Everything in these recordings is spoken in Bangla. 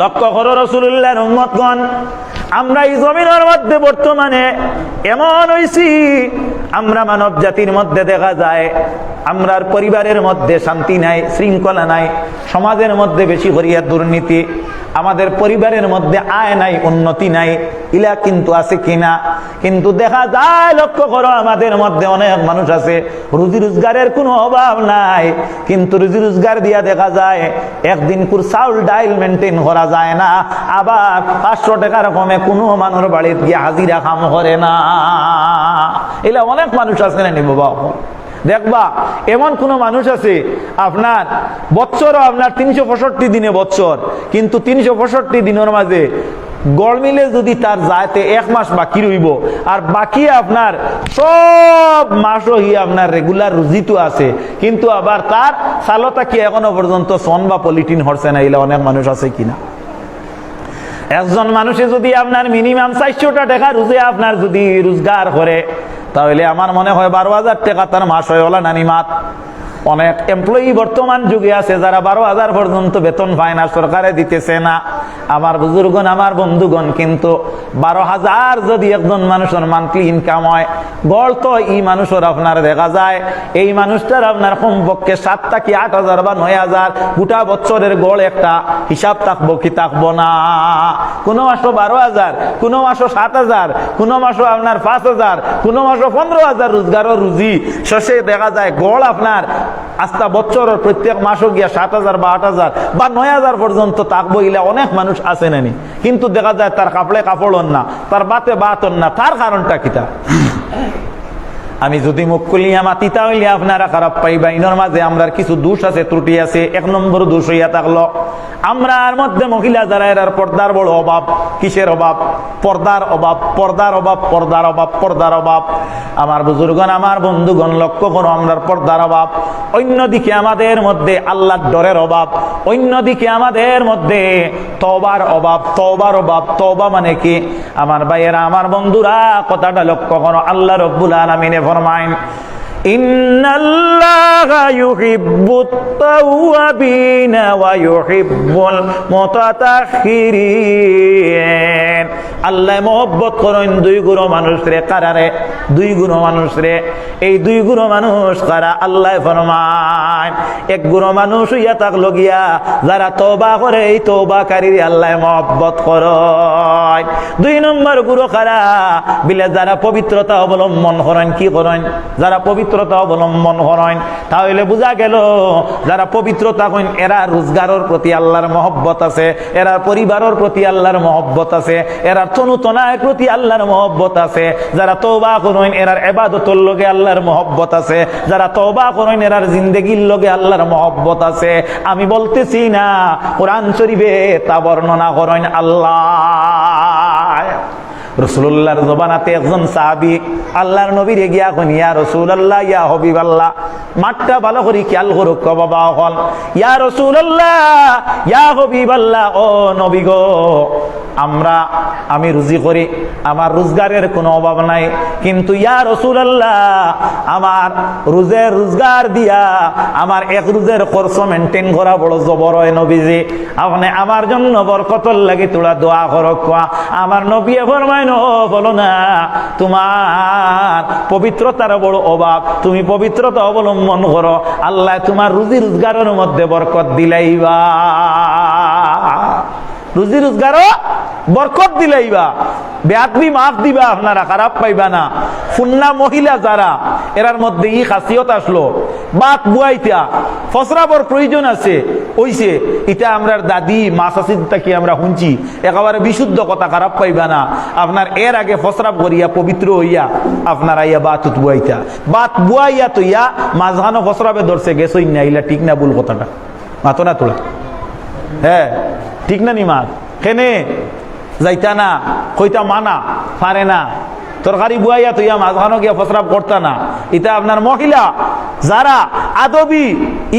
লক্ষ্য করো রসুল্লাহর উম্মতগণ, আমরা এই জমিনের মধ্যে বর্তমানে এমন হইছি, আমরা মানব জাতির মধ্যে দেখা যায়, আমরার পরিবারের মধ্যে শান্তি নাই, শৃঙ্খলা নাই, সমাজের মধ্যে বেশি করিয়া দুর্নীতি আমাদের পরিবারের মধ্যে আয় নাই, উন্নতি নাই, ইলা কিন্তু আছে কিনা? কিন্তু দেখা যায়, লক্ষ্য করো, আমাদের মধ্যে অনেক মানুষ আছে, রুজি রোজগারের কোনো অভাব নাই। কিন্তু রুজি রোজগার দিয়া দেখা যায়, একদিন কুর চাউল ডাইল মেনটেন করা যায় না, আবার পাঁচশো টাকার কমে কোনো মানুষ বাড়িতে গিয়ে হাজিরা কাম করে না। এলা অনেক মানুষ আছে না নি বাবা? দেখবা, এমন কোন মানুষ আছে, আপনার বছরও আপনার তিনশো পঁয়ষট্টি দিনে বছর কিন্তু তিনশো পঁয়ষট্টি দিনের মাঝে গড় মিলে যদি তার যাতে এক মাস বাকি রইব, আর বাকি আপনার সব মাসও হি আপনার রেগুলার রুজিতো আছে, কিন্তু আবার তার সালতা কি এখনও পর্যন্ত সন বা পলিটিন হরছে না, এলে অনেক মানুষ আছে কিনা একজন মানুষে যদি আপনার মিনিমাম চারশোটা টাকা রুজে আপনার যদি রোজগার করে তাহলে আমার মনে হয় বারো হাজার টাকা তার মাস হয় ওলা নানি মাত অনেক এমপ্লয়ি বর্তমান যুগে আছে, যারা বারো হাজার পর্যন্ত বেতন পায় না, সরকারে দিতেছে না। আমার বুজুর্গন, আমার বন্ধুগণ, কিন্তু বারো হাজার যদি একজন মানুষের মান্থলি ইনকাম হয়, গড় তো এই মানুষের আপনার দেখা যায়। এই মানুষটার আপনার কমপক্ষে সাতটা কি আট হাজার বা নয় হাজার, গোটা বছরের গড় একটা হিসাব থাকব কি থাকব না। কোনো মাসও বারো হাজার, কোনো মাসও সাত হাজার, কোনো মাসও আপনার পাঁচ হাজার, কোনো মাসও পনেরো হাজার রোজগারও রুজি। শেষে দেখা যায় গড় আপনার আস্তা বছরের প্রত্যেক মাসও গিয়া সাত হাজার বা আট হাজার বা নয় হাজার পর্যন্ত তাক বইলে অনেক মানুষ আছে নানি। কিন্তু দেখা যায় তার কাপড়ে কাপড় না, তার বাতে বাত না। তার কারণটা কিতা? আমি যদি মুখ খুলিয়া মাতি, তাহলে আপনারা খারাপ পাইবা। ইনর মাঝে আমরার কিছু দোষ আছে, ত্রুটি আছে। এক নম্বর দোষ হইয়া থাকল আমরার মধ্যে মহিলা যারা এরার পর্দার বড় অভাব, কিসের অভাব? পর্দার অভাব পর্দার অভাব পর্দার অভাব পর্দার অভাব। আমার বুজুর্গণ, আমার বন্ধুগণ, লক্ষ্য করো আমরার পর্দার অভাব। অন্যদিকে আমাদের মধ্যে আল্লাহর ডরের অভাব। অন্যদিকে আমাদের মধ্যে তবার অভাব। তবার অভাব তবা মানে কি? আমার ভাইয়েরা, আমার বন্ধুরা, কথাটা লক্ষ্য করো। আল্লাহ রব্বুল আলমিনে ফরমাইন إن الله يحب التوابين ويحب المتطهرين আল্লাহ মহব্বত করেন দুই গুরু মানুষ রে কারারে দুই গুরু মানুষ রে এই দুই গুরু মানুষ কারা আল্লাহ ফরমায় এক গুরু মানুষ ইয়া তাক লগিয়া যারা তবা করে এই তবাকারীর আল্লাহ মহব্বত করয় দুই নম্বর গুরু কারা বিলে যারা পবিত্রতা অবলম্বন করেন কি করেন যারা পবিত্রতা অবলম্বন করেন তাহলে বোঝা গেল, যারা পবিত্রতা করেন এরা রোজগারের প্রতি আল্লাহর মহব্বত আছে, এরা পরিবারের প্রতি আল্লাহর মহব্বত আছে, এরা তনুতনায় প্রতি আল্লাহর মহব্বত আছে। যারা তৌবা করেন, এরার এবাদতর লগে আল্লাহর মহব্বত আছে। যারা তৌবা করেন, এরার জিন্দগির লগে আল্লাহর মহব্বত আছে। আমি বলতেছি না, কোরআন শরীফে তা বর্ণনা করেন আল্লাহ। রসুল্লাহর জবানাতে একজন সাহাবি আল্লাহর নবীর গিয়া কনিয়া ইয়া রসুল আল্লাহ ইয়া হবিব আল্লাহ মাঠটা ভালো করি খেয়াল করুক বাবা হল। ইয়া রসুল আল্লাহ ইয়া হবিব আল্লাহ ও নবী গো, আমরা আমি রুজি করি, আমার রোজগারের কোনো অভাব নাই। কিন্তু ইয়া রসুল আল্লাহ আমার রোজের রোজগার দিয়া আমার এক রোজের খরচ মেনটেন করা বড় জবর হয় নবীজি। আপনি আমার জন্য বরকতর লাগে তোরা দোয়া করক আমার নবী ফরমায়, ন, বলো না, তোমার পবিত্রতার বড় অভাব, তুমি পবিত্রতা অবলম্বন করো। আল্লাহ তোমার রুজি রোজগারের মধ্যে বরকত দিলাইবা। রুজি রোজগারও বরকত দিলাইবা। বেআবি মাফ দিবা, আপনারা খারাপ পাইবা না। ফুন্না মহিলা যারা, এরার মধ্যে ই খাসিয়ত আসলো। বাত বুয়াইতা, ফসরাবর প্রয়োজন আছে। ওইছে, এটা আমরার দাদি, মা শাসিদটা কি আমরা শুনছি। একেবারে বিশুদ্ধ কথা, খারাপ পাইবা না। আপনার এর আগে ফসরাব করিয়া, পবিত্র হইয়া, আপনার আইয়া বাত বুয়াইতা। বাত বুয়াইয়া তো ইয়া, মাঝখানো ফসরাবে ধরছে গেছই না ইলা ঠিক না ভুল কথাটা। মাতো না তোলা। হ্যাঁ ঠিক না নি মাত কেনে? যাইতা না, কইতা মানা, পারে না। তরকারি বুয়াইয়া তো ইয়া মাঝখানো গিয়া ফসরাব করতা না। এটা আপনার মহিলা, যারা আদবি,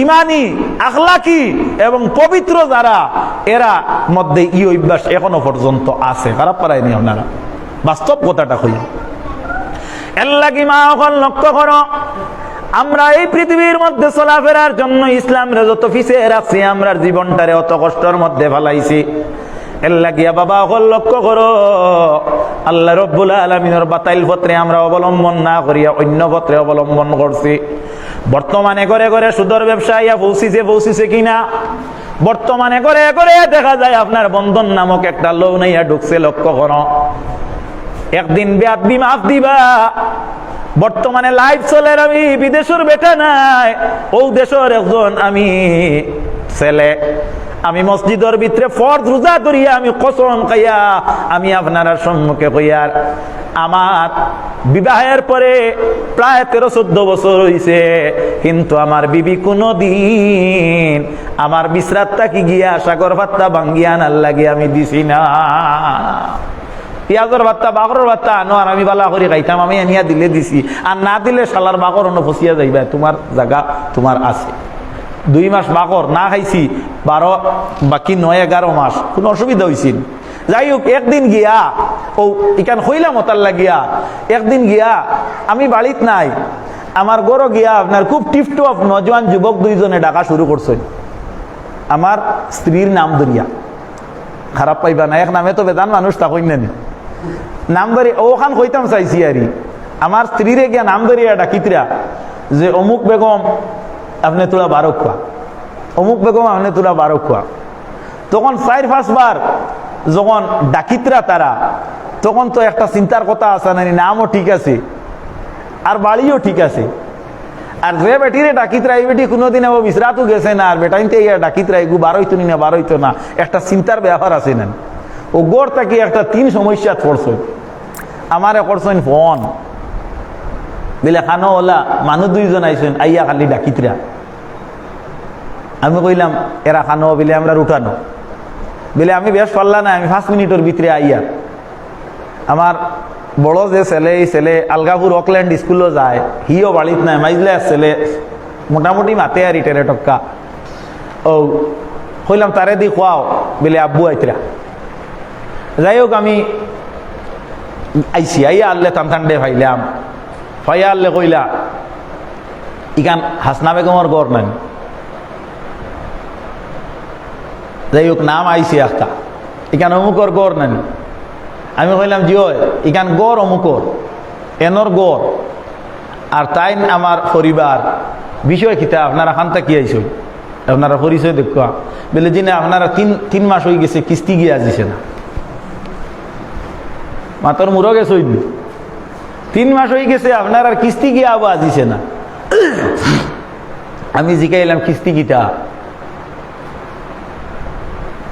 ইমানি, আখলাকি এবং পবিত্র যারা, এরা মধ্যে ই অভ্যাস এখনও পর্যন্ত আছে। খারাপ পারায়নি আপনারা। বাস্তব কথাটা কই এর লাগি মা অকল লক্ষ্য করো, আমরা এই পৃথিবীর মধ্যে চলাফেরার জন্য ইসলাম যত পিছিয়ে রাখছি আমরা জীবনটারে অত কষ্টের মধ্যে ফেলাইছি। এর লাগিয়া বাবা অকল লক্ষ্য করো। আল্লাহ রব্বুল আলমিনের বাতাইল পত্রে আমরা অবলম্বন না করিয়া অন্য পত্রে অবলম্বন করছি। বর্তমানে করে করে সুদর ব্যবসা ইয়া পৌঁছিছে পৌঁছিছে কিনা? বর্তমানে করে করে দেখা যায় আপনার বন্ধন নামক একটা লোন ইয়া ঢুকছে, লক্ষ্য করো। একদিন ব্যাদ মাফ দিবা। বর্তমানে লাইভ চলে আমি বিদেশের বেটা নাই, ও দেশের একজন আমি ছেলে। আমি মসজিদের ভিতরে ফর্দ রোজা করিয়া আমি কসম খাইয়া আমি আপনার সম্মুখে কইয়ার আমার বিবাহের পরে প্রায় তেরো চোদ্দ বছর হইছে, কিন্তু আমার বিবি কোনো দিন আমার বিশ্রাতটা কি গিয়া সাগর ভাত্তা ভাঙ্গিয়া নাল লাগিয়া আমি দিছি না। পিয়াজর ভাত্তা বাকরের ভাত্তা আনো আর আমি বালা করে খাইতাম, আমি আনিয়া দিলে দিছি। আর না দিলে শালার বাকর অন্য ফসিয়া যাইবা, তোমার জায়গা তোমার আছে। দুই মাস বাকর, না খাইছি, বারো, বাকি নয়, এগারো মাস। কোনো অসুবিধা হয়েছিল যাই হোক, একদিন গিয়া, ও ইকান হইলাম ওতার গিয়া একদিন গিয়া, আমি বাড়িত নাই। আমার গরো গিয়া আপনার খুব টিপটপ নজওয়ান যুবক দুইজনে ডাকা শুরু করছে। আমার স্ত্রীর নাম দরিয়া খারাপ পাইবা না, এক নামে তো বেদান মানুষ তা কইন নাম ধরে ওখান কইতাম চাইছি আর আমার স্ত্রীরে গিয়া নাম ধরিয়া ডাকিতরা যে, অমুক বেগম আপনি তোরা বারো খোয়া। অমুক বেগম আপনি তোরা বারো খোয়া। তখন চার পাঁচবার যখন ডাকিতরা তারা, তখন তো একটা চিন্তার কথা আছে না, নামও ঠিক আছে, আর বাড়িও ঠিক আছে। আর যে বেটিরে ডাকিতরা, এই বেটি কোনোদিন ও বিশ্রাতও গেছে না, আর বেটাইতে ডাকিতরা এগু বারোইতো না বারোইতো না, একটা চিন্তার ব্যাপার আছে না। ও গড় তাকে একটা তিন সমস্যা পড়ছে। আমারে করছেন ফোন। বলে, খানো ওলা মানুষ দুইজন আইসেন আইয়া খালি ডাকিতরা। আমি কইলাম, এরা খানো, বলে আমরা উঠানো বলে আমি বেশ পারলা না, আমি পাঁচ মিনিটের ভিতরে আইয়া। আমার বড় যে ছেলে, এই ছেলে আলগাপুর অকল্যান্ড স্কুলও যায়, হিও বাড়িত নাই, মাইজলে ছেলে, মোটামুটি মাতে আর ইটেরে টক্কা ও কইলাম, তারে দি খোয়াও। বলে আব্বু আইতরা। যাই হোক আমি আইসি আইয়া আল্লে টান ভাইলাম ফাইয়া আল্লে কইলা ইখান হাসনা বেগমর গড় নাই। যাই হোক নাম আইসি একটা ইখান অমুকর গড় নাই আমি কইলাম জিও ইখান গড় অমুকর এনর গড়। আর তাই আমার পরিবার। বিষয় খিতা আপনারা খান্তা কি আইস আপনারা পরিচয় দেখা বলে যে না, আপনারা তিন তিন মাস হয়ে গেছে, কিস্তি গিয়ে আসিছে না। মাতর মুরো গেছে তিন মাস হয়ে গেছে, আপনার আর কিস্তি গিয়ে আবার আসিছে না। আমি জিকাইলাম, কিস্তি গিটা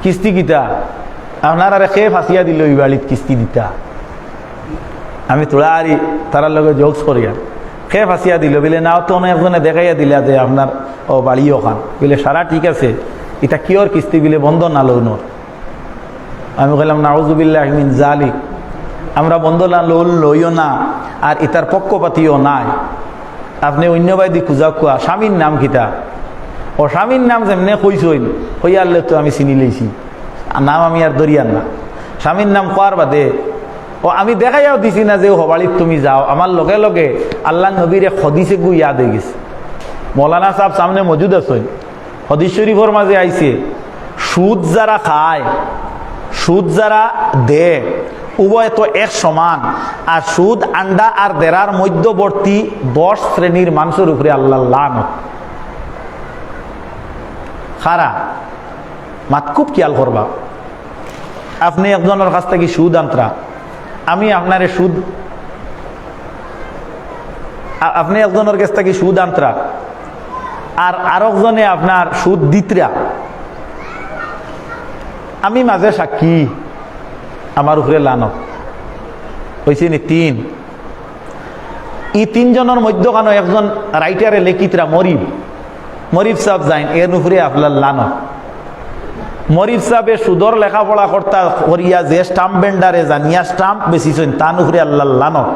কিস্তি গিটা আপনার আর খেয়ে ফাঁসিয়া দিল ওই বাড়িত কিস্তি দিতা? আমি তোরা আর তারার লগে জোকস করিয়া খেয়ে ফাঁসিয়া দিল? বলে, নাও তো একজনে দেখাইয়া দিলা যে আপনার, ও বাড়ি ওখান। বলে, সারা ঠিক আছে এটা কিয়র কিস্তি? বিলে, বন্ধ না লোনর আমি কইলাম, নাউজুবিল্লাহ মিন জালি আমরা বন্ধ না লোন লইও না, আর ইতার পক্ষপাতিও নাই। আপনি অন্য বাইদি খুঁজা খুয়া স্বামীর নাম কিতা? ও স্বামীর নাম যেমনে কইসইন হইয়ারলে তো আমি চিনি লইছি। নাম আমি আর দরিয়ার না। স্বামীর নাম কোয়ার বাদে ও আমি দেখাইয়াও দিছি না যে হবাড়িত তুমি যাও। আমার লগে লগে আল্লাহ নবীরে খদিসে গু ইয়াদ হয়ে গেছে। মৌলানা সাহেব সামনে মজুদ আছে হদিস শরীফর মাঝে আইছে সুদ যারা খায়, সুদ যারা দে, উভয় তো এক সমান। আর সুদ আন্ডা আর দেরার মধ্যবর্তী দশ শ্রেণির মানুষের উপরে আল্লাহ লান খারা। মাত খুব খেয়াল করবা। আপনি একজনের কাছ থেকে সুদ আন্তরা। আমি আপনারে সুদ আপনি একজনের কাছ থেকে সুদ আন্তরা। আর আরেকজনে আপনার সুদ দিতরা। আমি মাঝে সাক্ষী। আমার উপরে লানত। হয়েছে নি তিন। ই তিনজনের মধ্যখানো একজন রাইটারে লেখিতরা মরিব। মরিব সাহেব যাইন, এর উপরে আপনার লানত। মরিব সাহেবে সুদর লেখাপড়া কর্তা করিয়া যে স্টাম্প বেন্ডারে জানিয়া স্টাম্প বেশিছেন তান উপরে আল্লাহ লানত।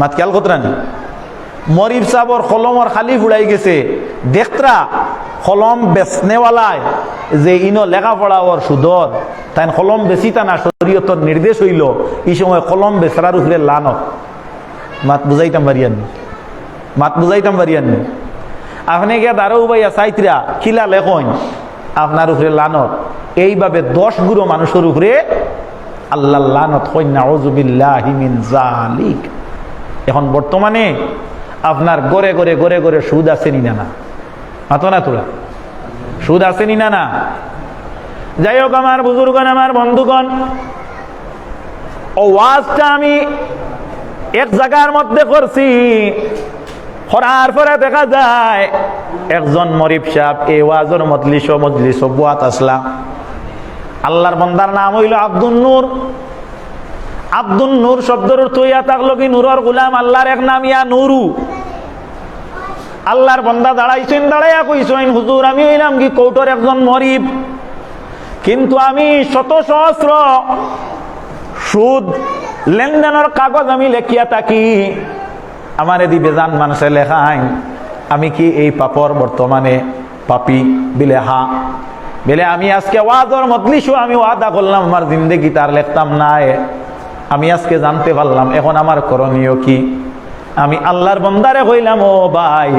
মাত খেয়াল কতরানি মরিব সাহর কলমর খালি ফুড়াই গেছে। দেখতরা, কলম বেচনেওয়ালায় যে ইনো লেখাপড়া ওর সুদর তাই কলম বেশি টানা শরীয়তর নির্দেশ হইল, এই সময় কলম বেচরার উপরে লানত। মাত বুঝাইতাম পারিয়াননি মাত বুঝাইতাম পারিয়াননি আপনি গিয়া দারো উবাইয়া চাইতরা খিলা লেখন আপনার উপরে লানত। এইভাবে দশ গুরু মানুষের উপরে আল্লাহ লানত কন্যা ওজুবিল্লাহিমিন জালিক এখন বর্তমানে আপনার গড়ে গড়ে গড়ে গড়ে সুদ আছে নি না? মাতো না তোরা? সুদ আছে নি না? না যাই হোক আমার বুজুর্গণ, আমার বন্ধুগণ ওয়াজটা আমি এক জায়গার মধ্যে করছি। করার পরে দেখা যায়। একজন মরিব সাহেব এই ওয়াজর মজলিস মজলিস বুয়াত আসলা। আল্লাহর বন্দার নাম হইল আব্দুল নূর। আব্দুল নূর শব্দর ইয়া থাকল কি নূরর গুলাম, আল্লাহর এক নাম ইয়া নুরু। আল্লাহর বন্দা দাঁড়াইছেন, দাঁড়াইয়া কইছেন, হুজুর, আমি হইলাম কি কৌটোর একজন মরিব কিন্তু আমি শত সহস্র সুদ, লেনদেনের কাগজ আমি লেখিয়া থাকি। আমার এদি বেজান মানুষে লেখাই আমি কি এই পাপর বর্তমানে পাপি? বিলে, হা। বেলে, আমি আজকে ওয়াজর মতলিশু আমি ওয়াদা করলাম, আমার জিন্দগি তার লেখতাম না আমি আজকে জানতে পারলাম, এখন আমার করণীয় কি? আমি আল্লাহর বন্দারে কইলাম ও ভাই।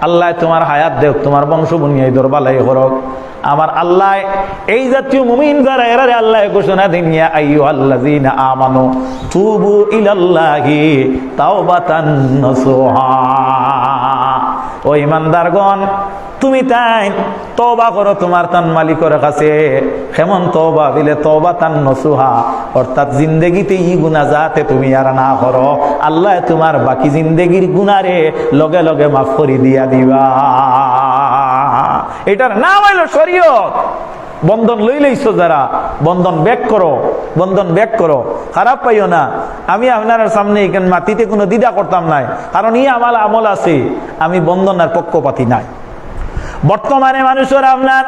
আল্লাহ তোমার হায়াত দেখ তোমার বংশ বুনিয়াই দরবালাই করক আমার আল্লাহ এই জাতীয় মুমিন যারা, এরা আল্লাহ ঘোষণা দিন, ইয়া আইয়ু আল্লাযিনা আমানু তুবু ইলাল্লাহি তাওবাতান নাসুহা। ও ইমানদারগণ, তুমি তাই তবা করো তোমার তান মালিকের কাছে। কেমন তবা দিলে তবা তান নসুহা। অর্থাৎ জিন্দেগিতে ই গুণা যাতে তুমি আর না করো। আল্লাহ তোমার বাকি জিন্দেগির গুণারে লগে লগে মাফ করি দিয়া দিবা। এটার নাম হইল শরীয়ত। বন্ধন লই লইছো যারা, বন্ধন ব্যাক করো, বন্ধন ব্যাক করো। খারাপ পাইও না। আমি আপনার সামনে এখানে মাটিতে কোনো দ্বিধা করতাম নাই। কারণ ই আমার আমল আছে। আমি বন্ধনের পক্ষপাতি নাই। বর্তমানে মানুষের আপনার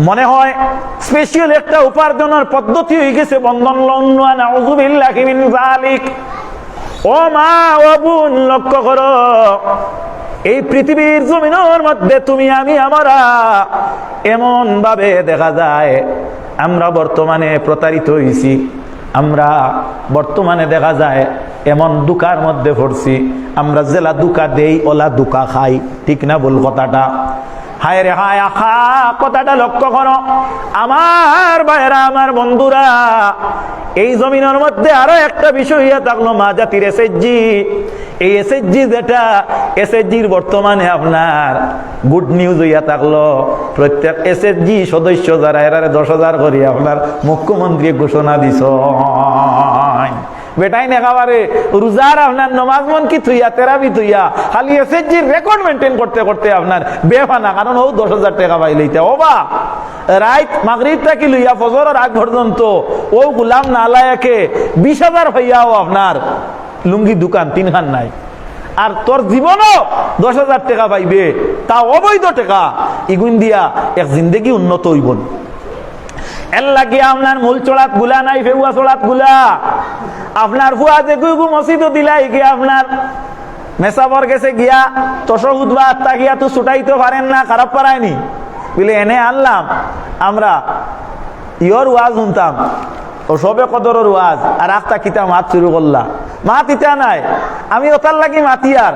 মনে হয় স্পেশাল একটা উপার্জনের পদ্ধতি হয়ে গেছে বন্ধন জালিক ও মা, ও বোন, লক্ষ্য করো। এই পৃথিবীর জমিনের মধ্যে তুমি, আমি, আমরা এমন ভাবে দেখা যায়, আমরা বর্তমানে প্রতারিত হয়েছি আমরা বর্তমানে দেখা যায়, এমন দুকার মধ্যে পড়ছি, আমরা জেলা দুকা দেই, ওলা দুকা খাই, ঠিক না বল কথাটা? হায় রে হায় আখা কথাটা লক্ষ্য করো। আমার ভাইরা আমার বন্ধুরা, এই জমিনের মধ্যে আরও একটা বিষয় হইয়া থাকল, মা জাতির এসএসজি এই এসএসজি যেটা এসএসজির বর্তমানে আপনার গুড নিউজ হইয়া থাকল। প্রত্যেক এসএসজি সদস্য যারা এরা দশ হাজার করি আপনার মুখ্যমন্ত্রী ঘোষণা দিছ বেটাই নেখাবারে রোজার আপনার নমাজ মন কি থুইয়া তেরাবি থুইয়া খালি এসএসজির রেকর্ড মেনটেন করতে করতে আপনার বেফানা, কারণ ও দশ হাজার টাকা পাইলেইতে। ও বা, রাইত মাগরিব থাকি লইয়া ফজরের আগ পর্যন্ত ও গুলাম নালায়াকে বিশ হাজার হইয়াও আপনার লুঙ্গি দোকান তিনখান নাই। আর তোর জীবনও দশ হাজার টাকা পাইবে, তা অবৈধ টাকা। ইগুন দিয়া এক জিন্দেগি উন্নত হইব এর লাগিয়া আপনার মূল চড়াতগুলা নাই, ফেউয়া চড়াতগুলা। আপনার ফুয়া যে গুগু মসজিদ দিলাই গিয়া আপনার? মেসাবর গেছে গিয়া তসহুদ বা আত্মা গিয়া তো ছুটাইতে পারেন না, খারাপ পারায়নি। বলে, এনে আনলাম, আমরা ইয়র ওয়াজ শুনতাম, ও সবে কদরের ওয়াজ, আর আখতা কিতা মাত শুরু করলা। মাত ইতা নাই, আমি ওতার লাগি মাতি আর।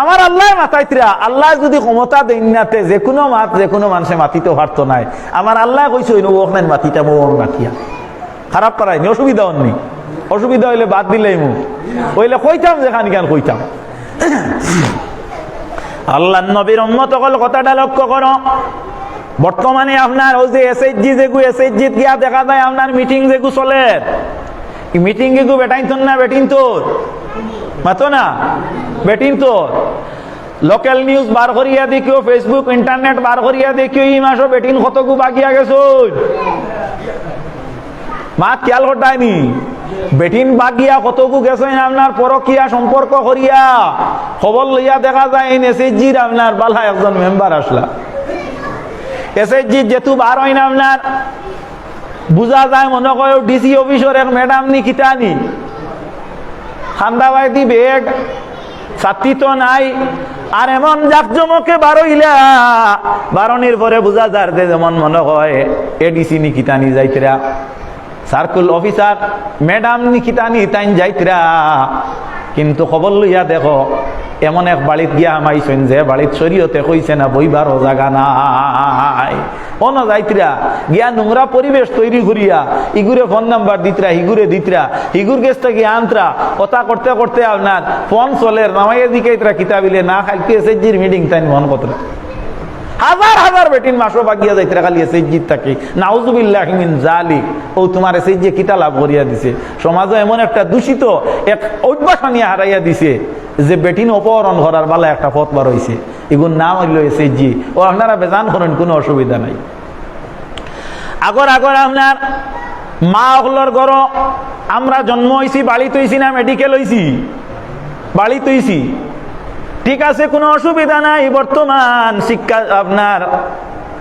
আমার আল্লাহ মাতাইতরা আল্লাহ যদি ক্ষমতা দেন নাতে যে কোনো মাত, যে কোনো মানুষে মাতিতে পারতো নাই। আমার আল্লাহ ওক নাই, মাতিটা মো মাতিয়া। খারাপ করায়নি অসুবিধা হননি। অসুবিধা হইলে বাদ দিলেই মু। হইলে কইতাম যেখান কেন কইতাম। আল্লাহ নবীর উম্মত কল কথাটা লক্ষ্য করো। বর্তমানে আপনার ওই যে এসএইচজি যেগু এসএইচজি গিয়া দেখা যায় আপনার মিটিং যেগু চলে। মিটিং গেগু বেটাইন তোর না বেটিন তোর? মাতো না? বেটিন তোর? লোকাল নিউজ বার করিয়া দেখিও ফেসবুক ইন্টারনেট বার করিয়া দেখিও, এই মাসও বেটিন কতগু বাগিয়া গেছো মা খেয়াল হটায়নি বেটিন বাগিয়া কতগু গেছেন আপনার পরকিয়া সম্পর্ক করিয়া? খবর লইয়া দেখা যায় এই এসএইচজির আপনার বালা একজন মেম্বার আসলা। এসএইচজি যেহেতু বার হয় না আপনার। বুঝা যায় মনে করে ডিসি অফিসর এক ম্যাডাম নি কিতানি। খান্দাবাই দি বেগ ছাত্রী তো নাই। আর এমন জাকজমকে বারইলা বারণের পরে বুঝা যার যেমন মনে হয় এডিসি নি কিতানি যাইতরা। সার্কুল অফিসার ম্যাডাম নি কিতানি তাইন যাইতরা কিন্তু খবর লইয়া দেখো, এমন এক বাড়িত গিয়া আমাইছেন যে বাড়িত শরীয়তে কইছে না, বইবার ও জাগা নাই। অন যাইতরা, গিয়া নোংরা পরিবেশ তৈরি করিয়া, ইগুরে ফোন নাম্বার দিতরা হিগুরে দিতরা হিগুর গেছটা গিয়া আন্তরা। কথা করতে করতে আপনার ফোন চলের নামাইয়া দিকে কিতাবিলে না খাইতে এসএসজির মিটিং তাই মন কথা হাজার হাজার বেটিন মাসও বাগিয়া যাইতে খালি এসএসজির থাকি। নাউজুবিল্লাহ মিন জালি ও তোমার এসএসজি কিতা লাভ করিয়া দিছে? সমাজে এমন একটা দূষিত, এক অভ্যাস আনিয়া হারাইয়া দিছে, যে বেটিন অপহরণ করার বালা একটা পথ বার হইছে এগুর নাম হইল এসএসজি ও আপনারা বেজান করেন, কোনো অসুবিধা নাই। আগর আগর আপনার মা হলর গর, আমরা জন্ম হইছি বাড়িতে হইছি না, মেডিকেল হইছি। বাড়িতে হইছি ঠিক আছে, কোনো অসুবিধা নাই। বর্তমান শিক্ষা আপনার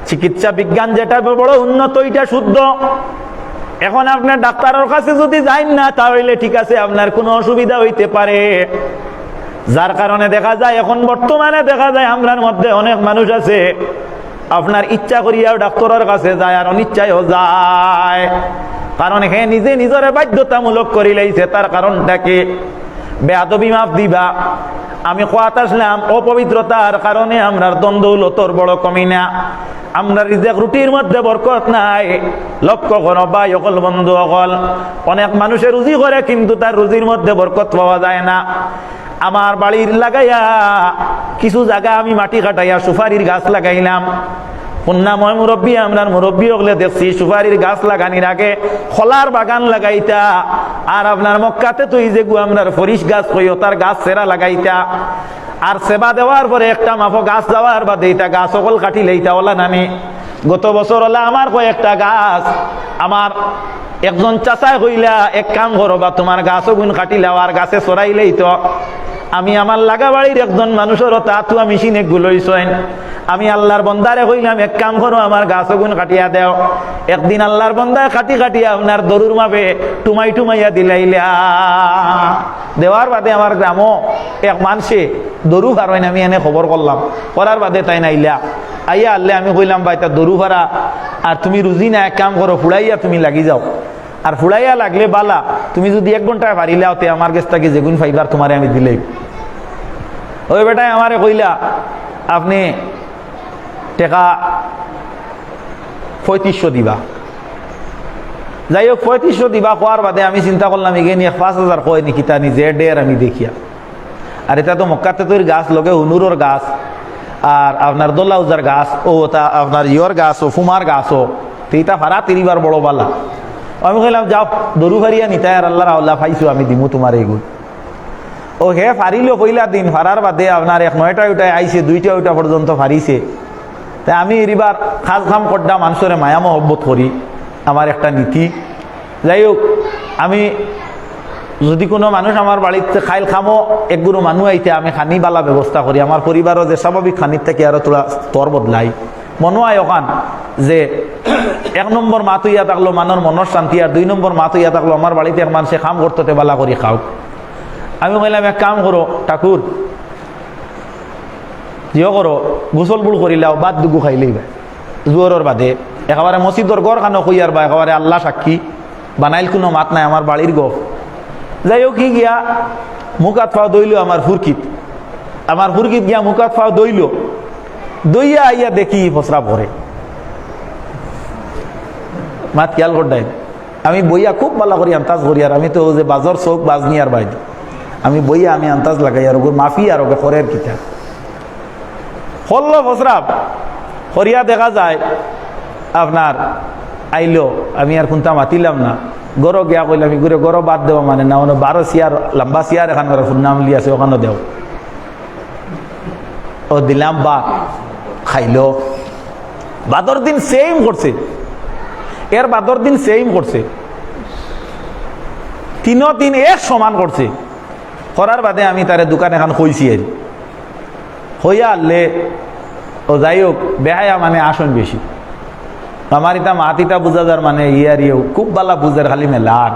চিকিৎসা বিজ্ঞান যেটা বড় উন্নত এটা শুদ্ধ। এখন আপনার ডাক্তারের কাছে যদি যাই না, তাহলে ঠিক আছে, আপনার কোনো অসুবিধা হইতে পারে। যার কারণে দেখা যায়, এখন বর্তমানে দেখা যায়, আমরার মধ্যে অনেক মানুষ আছে। আপনার ইচ্ছা করিয়াও ডাক্তারের কাছে যায় আর অনিচ্ছায়ও যায়। কারণ হে নিজে নিজরে বাধ্যতামূলক করি লাইছে তার কারণটাকে বেয়াদবি মাফ দিবা। আমি কোয়াত আসলাম, অপবিত্রতার কারণে আমরার দ্বন্দ্বলতর বড় কমি না। আমরা রিজেক রুটির মধ্যে বরকত নাই। লক্ষ্য করো বা অকল বন্ধু, অকল। অনেক মানুষের রুজি করে, কিন্তু তার রুজির মধ্যে বরকত পাওয়া যায় না। আমার বাড়ির লাগাইয়া কিছু জায়গা আমি মাটি কাটাইয়া সুপারির গাছ লাগাইলাম। কন্যাময় মুরব্বী আমরা মুরব্বী হলে দেখছি, সুপারির গাছ লাগানির আগে খোলার বাগান লাগাইতা। আর আপনার মক্কাতে তুই যে গু আপনার ফরিস গাছ কইও তার গাছ সেরা লাগাইতা। আর সেবা দেওয়ার পরে একটা মাফো গাছ দেওয়ার বাদে এটা গাছ সকল কাটি লইতা, ওলা নানি। গত বছর হলে আমার কয়েকটা গাছ, আমার একজন চাচাই কইলা এক কাম করো বা তোমার গাছ গুণ কাটিলাও আর গাছে চড়াইলেই তো আমি আমার লাগা বাড়ির একজন মানুষের তাতু আমি সিনে গুলইছেন আমি আল্লাহর বন্দারে কইলাম, এক কাম করো, আমার গাছ গুণ কাটিয়া দেও। একদিন আল্লাহর বন্দায় কাটি কাটিয়া আপনার দরুর মাপে টুমাই টুমাইয়া দিলাইলা। দেওয়ার বাদে আমার গ্রামও এক মানসে দরু হারইন আমি এনে খবর করলাম। করার বাদে তাই নাইলা। আইয়া আল্লে আমি কইলাম, ভাই, তা দরু ভাড়া আর তুমি রুজি না, এক কাম করো, ফুড়াইয়া তুমি লাগি যাও। আর ফুড়াইয়া লাগলে বালা, তুমি যদি এক ঘন্টায় তে আমার কাছ থেকে যেগুন ফাইবার তোমারে আমি দিলেই। ওই বেটায় আমারে কইলা, আপনি টেকা পঁয়ত্রিশশো দিবা। যাই হোক, পঁয়ত্রিশশো দিবা কোয়ার বাদে আমি চিন্তা করলাম নিয়ে পাঁচ হাজার কয় নাকি তা নিজে ডের আমি দেখিয়া। আর এটা তো মক্কাতে তৈরি গাছ লগে হুনুরোর গাছ, আর আপনার দোল্লাউজার গাছ, ও তা আপনার ইয়র গাছ, ও ফুমার গাছও তো এটা ভাড়া তিরিবার বড় বালা। আমি কইলাম, যাও, দরু ফারিয়া নিতাই আর আল্লাহ আল্লাহ পাইছো আমি দিমু তোমার এইগুলো ও হে ফারিলো পইলা দিন, ফারার বাদে আপনার এক নয়টা উঠায় আইছে, দুইটা উঠা পর্যন্ত ফারিছে। তাই আমি এবার খাস খাম করডা মানুষের মায়া মহব্বত করি, আমার একটা নীতি। যাই হোক, আমি যদি কোনো মানুষ আমার বাড়িতে খাইল খামো একগুলো মানুষ আইতে, আমি খানি বালা ব্যবস্থা করি। আমার পরিবারও যে স্বাভাবিক খানির থেকে আরও তোরা স্তর বদলাই। মনো ওখান যে এক নম্বর মাত হইয়া থাকল মানর মনের শান্তি, আর দুই নম্বর মাত হইয়া থাকল আমার বাড়িতে এক মানুষে খাম করতে বালা করি খাও আমি কইলাম, এক কাম করো, ঠাকুর জিও করো, গোসল বুল করিলাও বাদ দুগু খাইলেই ভাই জোয়ারের বাদে, একেবারে মসজিদর গড় খানো কইয়ার বা একেবারে আল্লাহ সাক্ষী, বানাইল কোনো মাত নাই আমার বাড়ির গপ যাই হোক কি গিয়া মুখাত ফাও দইল আমার ফুরকিত আমার ফুরকিত গিয়া মুখাত ফাও দইল। দইয়া আইয়া দেখি ফসরা ভরে। মাত খেয়াল করডাই আমি বইয়া খুব ভালো করি, আন্তাজ করি, আর আমি তো যে বাজর চৌক বাজনি আর বাইদ। আমি বইয়া আমি আন্তাজ লাগাই, আর ওগুলো মাফি, আর ওকে খরের কিতা হল্ল ফসরাব হরিয়া দেখা যায়, আপনার, আইলো, আমি আর কোনটা মাতিলাম না। গরো গিয়া কইলাম ঘুরে গরো বাদ দেওয়া মানে না ওনো বারো চেয়ার লম্বা চেয়ার এখান করে নাম লি আছে, ওখানে দেও। ও দিলাম, বা, খাইলো। বাদর দিন সেম করছে। এর বাদর দিন সেম করছে। তিনও দিন এক সমান করছে। করার বাদে আমি তারে দোকান এখন হইছি আর হইয়া আনলে ও যাই হোক বেহায়া মানে আসন বেশি আমার ইতা মাতিটা বুঝা যার মানে ইয়ার ইয়েও খুব বালা বুঝার খালি মেলার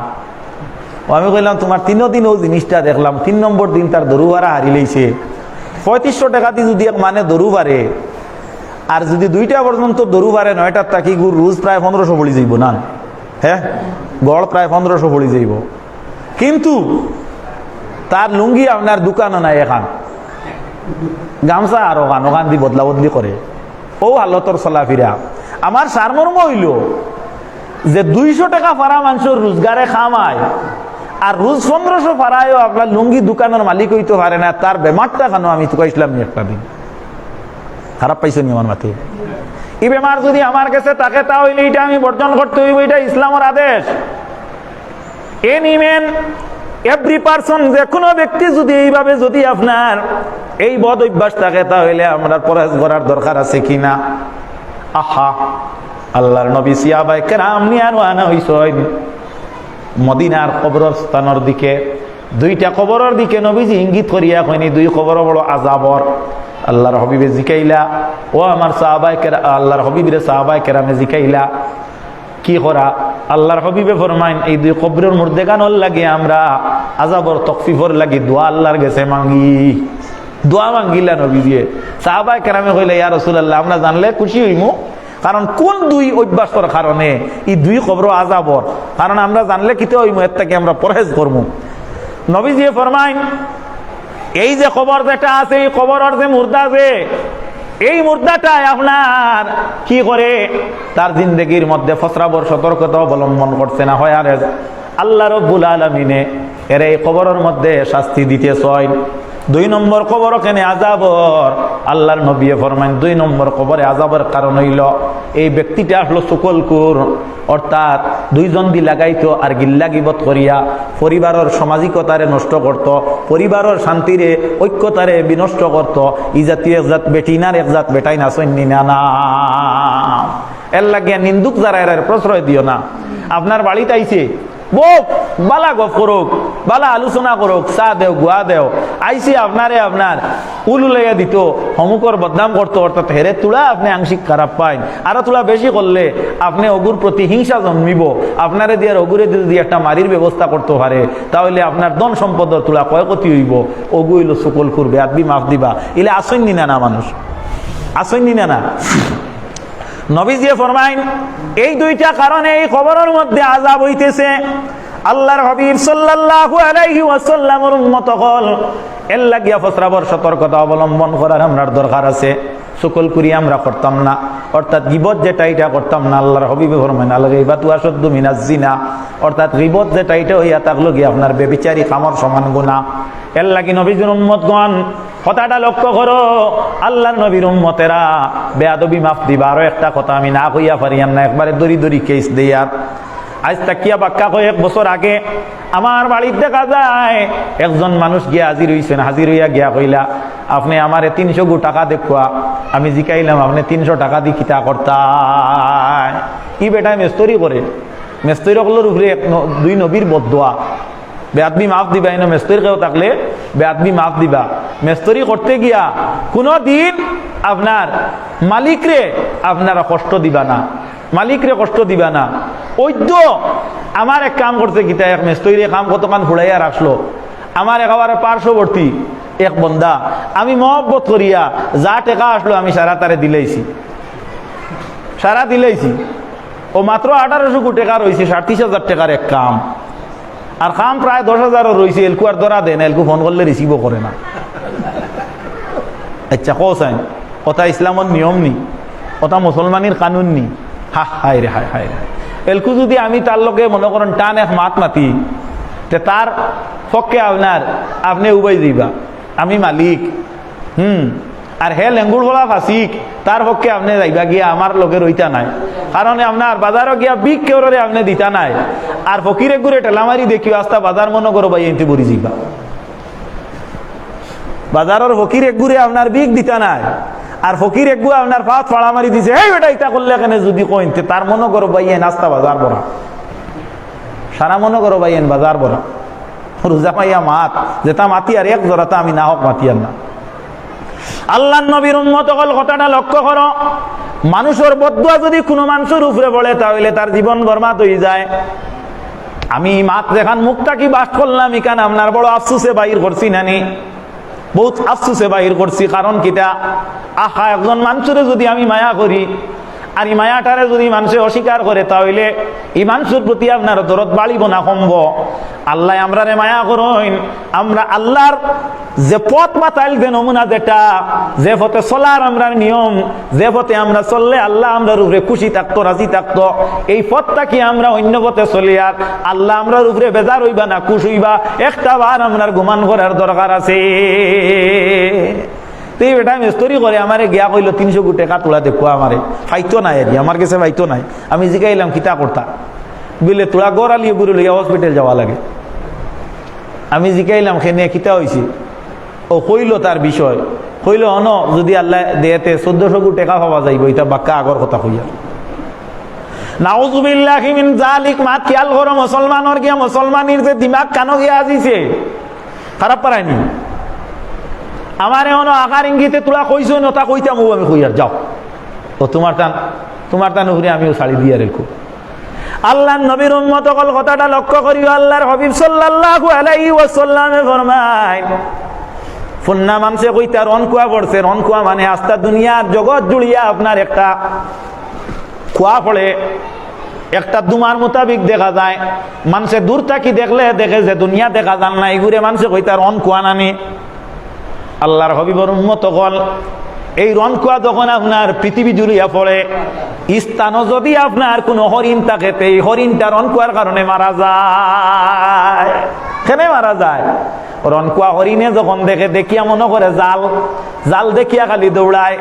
আমি কইলাম তোমার তিনও দিন ও জিনিসটা দেখলাম, তিন নম্বর দিন তার দরু ভাড়া হারি লইছে পঁয়ত্রিশশো টাকা দিয়ে যদি এক মানে দরু ভাড়ে আর যদি দুইটা পর্যন্ত দরু ভাড়ে নয়টার তাকি গুর রোজ প্রায় পনেরোশো পড়ি যাইব না? হ্যাঁ গড় প্রায় পনেরোশো পড়ি যাইব। কিন্তু তার লুঙ্গি আপনার দোকানও নাই এখান। গামছা আর ওখান ওখান দি বদলা বদলি করে। ও হালতর চলাফিরা। আমার সারমর্ম হইল যে দুইশো টাকা ফারা মানুষের রোজগারে খামায়, আর রোজ পনেরোশো ফারায়ও আপনার লুঙ্গি দোকানের মালিক হইতে পারে না, তার বেমারটা কেন আমি তো কইছিলাম একটা দিন? খারাপ পাইছো নি আমার মাথে এই বেমার যদি আমার কাছে তাকে তাহলে এটা আমি বর্জন করতে হইব, এটা ইসলামের আদেশ। এ নিমেন এভরি পার্সন যে কোনো ব্যক্তি যদি এইভাবে যদি আপনার এই বদ অভ্যাস থাকে, তাহলে আমরা পরেজ করার দরকার আছে কিনা? আহা, আল্লাহর নবী সিয়াবাই কেরাম নিয়ে আনা হইসইন মদিনার কবরস্থানের দিকে, দুইটা কবরের দিকে নবীজি ইঙ্গিত করিয়া কইনি, দুই কবর বড় আজাবর আল্লাহর হবিবে জিকাইলা। ও আমার সাহাবাই কেরা আল্লাহর হবিবের সাহাবাই কেরামে জিকাইলা। কি করা? আল্লাহর হবিবে ফরমাইন, এই দুই কবরের মধ্যে গানর লাগে আমরা। আজাবর তকফিফর লাগি, দোয়া আল্লাহর গেছে মাঙ্গি। দোয়া মাঙ্গিলা নবী দিয়ে সাহাবাই কেরামে কইলে, ইয়া রসুল্লাহ আমরা জানলে খুশি হইমু। কারণ কোন দুই অভ্যাসের কারণে এই দুই কবর আজাবর? কারণ আমরা জানলে কিতে হইমু, এর থেকে আমরা পরহেজ করব নবীজি ফরমাইন, এই যে খবর যেটা আছে, এই খবরের যে মুর্দা যে, এই মুর্দাটাই আপনার কি করে? তার জিন্দগির মধ্যে ফসরাবর সতর্কতা অবলম্বন করছে না হয় আর আল্লাহ রব্বুল আলমিনে এর এই খবরের মধ্যে শাস্তি দিতে ছয় দুই নম্বর খবর কেনে আজাবর? আল্লাহর নবী ফরমাইন, দুই নম্বর খবরে আজাবর কারণ হইল, এই ব্যক্তিটা আসলো সুকলকুর। অর্থাৎ দুইজন দি লাগাইতো আর গিল্লা গিবত করিয়া পরিবারের সামাজিকতারে নষ্ট করত, পরিবারের শান্তিরে, ঐক্যতারে বিনষ্ট করত। ই জাত বেটিনার এক জাত বেটাই না, সৈন্যি না না। এর লাগিয়া নিন্দুক যারা এর প্রশ্রয় দিও না। আপনার বাড়িতে আইছে বোক, বালা গপ করুক বালা আলোচনা করুক চা দেও গুয়া দেও। আইসি আপনারে আপনার উলুলাইয়া দিত হমুকর বদনাম করতো অর্থাৎ হেরে তুলা আপনি আংশিক খারাপ পাইন। আরও তুলা বেশি করলে আপনি অগুর প্রতি হিংসা জন্মিব। আপনারে দিয়ে অগুরে যদি একটা মারির ব্যবস্থা করতে পারে তাহলে আপনার ধন সম্পদর তুলা ক্ষয়ক্ষতি হইব। অগু হইল সুকল করবে আদবি মাফ দিবা। ইলে আসেন না না মানুষ? আসেন না না? নবীজিয়ে ফরমাইন, এই দুইটা কারণে এই খবরের মধ্যে আজাব হইতেছে। আল্লাহর হাবিব সাল্লাল্লাহু আলাইহি ওয়াসাল্লামের উম্মত হল, এর লাগিয়া ফসরাবর সতর্কতা অবলম্বন করার আমরার দরকার আছে। সকল করি আমরা করতাম না। অর্থাৎ গিবত যেটা, এটা করতাম না। আল্লাহর হবিবে ফরমাইন আল্লাহ গিবাতু আসাদ্দু মিনাজ জিনা। অর্থাৎ গিবত যেটা, এটা হইয়া থাকল গিয়ে আপনার বেবিচারি কামর সমান গুণা এর লাগি নবীজুর উম্মতগণ কথাটা লক্ষ্য করো। আল্লাহর নবীর উম্মতেরা বেয়াদবি মাফ দিবা। আরও একটা কথা আমি না কইয়া পারিয়াম না একবারে দড়ি দড়ি কেস দিয়ার আজ তাকিয়া বাক্কা এক বছর আগে আমার বাড়ির দেখা যায়, একজন মানুষ গিয়া হাজির হইছেন। হাজির হইয়া গিয়া কইলা, আপনি আমারে তিনশো গু টাকা দেখুয়া। আমি জিকাইলাম, আপনি তিনশো টাকা দি কিতা কর্তায় ই বেটায় মেস্তরি করে। মেস্তরি সকলের উপরে দুই নবীর বদোয়া। বেআদবি মাফ দিবা, এনে মেস্তরি কেউ থাকলে বেআদবি মাফ দিবা। মেস্তরি করতে গিয়া কোনো দিন আপনার মালিকরে আপনারা কষ্ট দিবা না। মালিকরে কষ্ট দিবা না। ঐদ্য আমার এক কাম করতে গীতা এক মেস্তরিয়ে কাম কতক্ষণ ঘুরাইয়া রাখল। আমার একেবারে পার্শ্ববর্তী এক বন্দা। আমি মহব্বত করিয়া যা টেকা আসলো আমি সারা তারে দিলেইছি। সারা দিলেইছি। ও মাত্র আঠারোশো কোটি টাকা রয়েছে ষাটত্রিশ হাজার টাকার এক কাম। আর কাম প্রায় দশ হাজারও রয়েছে এলকু আর ধরা দেন, এলকু ফোন করলে রিসিভও করে না। আচ্ছা কৌসাইন ওটা ইসলামর নিয়ম নি ওটা মুসলমানের কানুন নি? হা, হায় রে, হায় হায় রে। এলকু যদি আমি তার লগে মনে করেন টান এক মাত মাতি, তে তার পক্ষে আপনার আপনি উবাই দিবা, আমি মালিক, হুম। আর হে লেঙ্গুর বলা ফাঁসিক তার পক্ষে আপনি যাইবা গিয়া আমার লগে রইতা নাই। কারণ আপনার বাজারও গিয়া বিগ কেউরে আপনি দিতা নাই। আর ফকিরে গুড়ে টেলামারি দেখিও আস্তা বাজার মনে করো ভাই এনতে বুড়ি যাইবা। বাজারের ফকির এক গুড়ে আপনার বিগ দিতা নাই। আর ফকির এক গুয়া আপনার পাত ফাড়া মারি দিছে, এই বেটা ইটা করলে এখানে যদি কইনতে তার মনে করো ভাই নাস্তা বাজার বড়া সারা মনে করো ভাই এন বাজার বড়া রোজা পাইয়া মাত যেটা মাতি আর এক জোড়াতে আমি না হোক মাতি আর না আল্লাহ নবীর উন্মত হল কথাটা লক্ষ্য করো। মানুষের বদুয়া যদি কোনো মানুষের উপরে পড়ে তাহলে তার জীবন বরবাদ হয়ে যায়। আমি মাত এখন মুখটা কি বাস করলাম এখানে? আপনার বড় আফসুসে বাহির করছি নানি বহুত আফসুসে বাহির করছি, কারণ কিটা? আহা, একজন মানুষের যদি আমি মায়া করি আর এই মায়াটারে যদি মানুষে অস্বীকার করে, তাহলে এই মানুষের প্রতি আপনার দরদ বাড়িব না, কমব। আল্লাহ আমরা রে মায়া করইন আমরা আল্লাহর যে পথ মাতাইল যে নমুনা যেটা, যে পথে চলার আমরা নিয়ম, যে পথে আমরা চললে আল্লাহ আমরা উপরে খুশি থাকতো, রাজি থাকতো, এই পথটা কি আমরা অন্য পথে চলি আর আল্লাহ আমরা উপরে বেজার হইবা না, খুশ হইবা? একটা বার আমরা ঘুমান করার দরকার আছে। তুই বেটা মিস্তরি করে, আমারে গিয়া কইলো, তিনশো কোটি টাকা তোলা দেখো আমারে। ফাইতো নাই আর আমার কাছে ফাইতো নাই। আমি জিগাইলাম কিতা করতা বিলে তোলা গড়ালিয়ে গুরু লইয়া হসপিটাল যাওয়া লাগে। আমি জিকাইলাম খেনে, কিতা হয়েছে ও কইল তার বিষয়। কইল, অন, যদি আল্লাহ দেয়াতে চোদ্দশো কোটি টাকা পাওয়া যাইব এটা বাক্কা আগর কথা কইয়া নাউজুবিল্লাহি মিন জালিক মা খেয়াল করো মুসলমানের গিয়া মুসলমানের যে দিমাগ কানো গিয়া আজিছে খারাপ পারায়নি আমার এমন আকার ইঙ্গিতে তোরা কইছো নতা কইতাম ও আমি কইয়ার যাও। ও তোমার টান তোমার টান উপরে আমিও শাড়ি দিয়ে রেখো। আল্লাহ নবীর উম্মত কল কথাটা লক্ষ্য করিও, আল্লাহর হবিব সাল্লাল্লাহু আলাইহি ওয়াসাল্লামে ফরমায় ফুন্না মানুষে কইতা রনকুয়া পড়ছে। রনকুয়া মানে আস্তা দুনিয়ার জগৎ জুড়িয়া আপনার একটা কুয়া পড়ে। একটা দুমার মোতাবিক দেখা যায়। মানুষে দূর থাকি দেখলে দেখে যে দুনিয়া দেখা যান না এগুলো মানুষে কইতা রন কুয়া নানি আল্লাহর হবিবর উন্মত গল এই রনকুয়া যখন আপনার পৃথিবী জুড়িয়া পড়ে ইস্তানো যদি আপনার কোনো হরিণ তাকে হরিণটা রনকুয়ার কারণে মারা যায়। কেনে মারা যায়? রনকুয়া হরিণে যখন দেখে, দেখিয়া মনে করে জাল। জাল দেখিয়া খালি দৌড়ায়।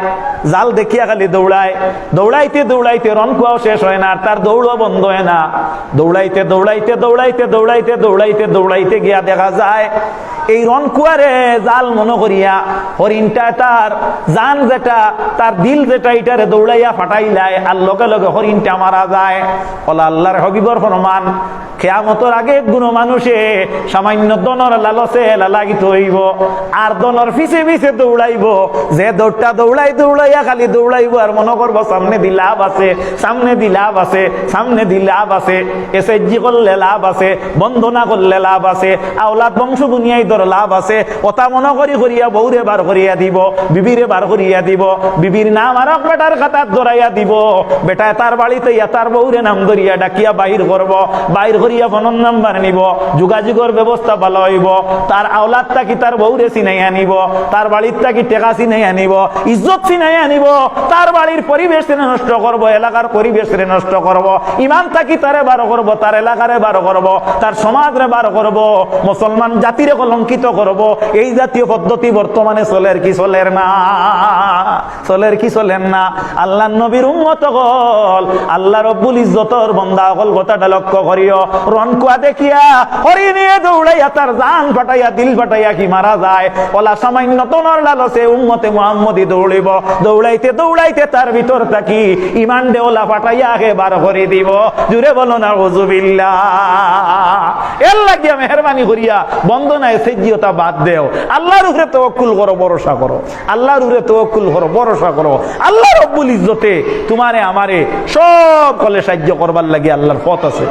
জাল দেখিয়া খালি দৌড়ায়। দৌড়াইতে দৌড়াইতে রনকুয়াও শেষ হয় না আর তার দৌড়ও বন্ধ হয় না। দৌড়াইতে দৌড়াইতে দৌড়াইতে দৌড়াইতে দৌড়াইতে দৌড়াইতে গিয়া দেখা যায়, এই রনকুয়ারে জাল মনে করিয়া হরিণটা তার জান যেটা তার দিল যেটা এটারে দৌড়াইয়া ফাটাইলায় আর লগে লগে হরিণটা মারা যায়। ওলা আল্লাহর হবিবর ফরমান খেয়ামতর আগে গুণ মানুষে সামান্য দনর লালসে লালাগিত হইব আর দনর পিছে পিছে দৌড়াইব। যে দৌড়টা দৌড়াই দৌড়াইয়া খালি দৌড়াইব, আর মনে করব সামনে দি লাভ আছে, সামনে দি লাভ আছে, সামনে দি লাভ আছে এসএসজি করলে লাভ আছে বন্ধনা করলে লাভ আছে, আওলাদ বংশ বুনিয়াই ধর লাভ আছে ওটা মনে করি করিয়া বৌরে বার করিয়া দিব, বিবিরে বার করিয়া দিব, বিবির নাম আর বেটার খাতার ধরাইয়া দিব। বেটা, তার বাড়িতে ইয়া তার বৌরে নাম ধরিয়া ডাকিয়া বাহির করব, বাহির করিয়া ফোন নাম্বার নিব, যোগাযোগের ব্যবস্থা ভালো হইব। তার আওলাদটা কি তার বৌরে চিনাই আনিব? তার বাড়িরটা কি টেকা চিনাই আনিব? ইজ্জত চিনাই আনিব? তার বাড়ির পরিবেশ নষ্ট করব? এলাকার পরিবেশ নষ্ট করব? ইমানটা কি তারে বারো করব? তার এলাকারে বারো করব? তার সমাজরে বারো করব? মুসলমান জাতিরে কলঙ্কিত করব? এই জাতীয় পদ্ধতি বর্তমানে চলের কি চলের না? চলের কি চলেন না? আল্লাহ নবীর উন্মত গল আল্লাহ রব্বুল ইজ্জতর বন্দা অকল। কথাটা লক্ষ্য করিও। রনকুয়া দেখিয়া হরি নিয়ে দৌড়াইয়া তার জান ফাটাইয়া দিল ফাটাইয়া কি মারা যায়? ওলা সামান্য তোনর লালসে উম্মতে মুহাম্মদি দৌড়িব। দৌড়াইতে দৌড়াইতে তার ভিতর থাকি ইমান দেওলা ফাটাইয়া আগে বার করে দিব। জুড়ে বলো না হুজুবিল্লা এর লাগিয়া মেহরবানি করিয়া বন্দনায় সেজিওটা বাদ দেও। আল্লাহর উপরে তওয়াক্কুল করো, ভরসা করো। আল্লাহর উপরে তওয়াক্কুল করো, ভরসা করো। আল্লাহ রব্বুল ইজ্জতে তোমারে, আমারে সব কলে সাহায্য করবার লাগি আল্লাহর পথ আছে।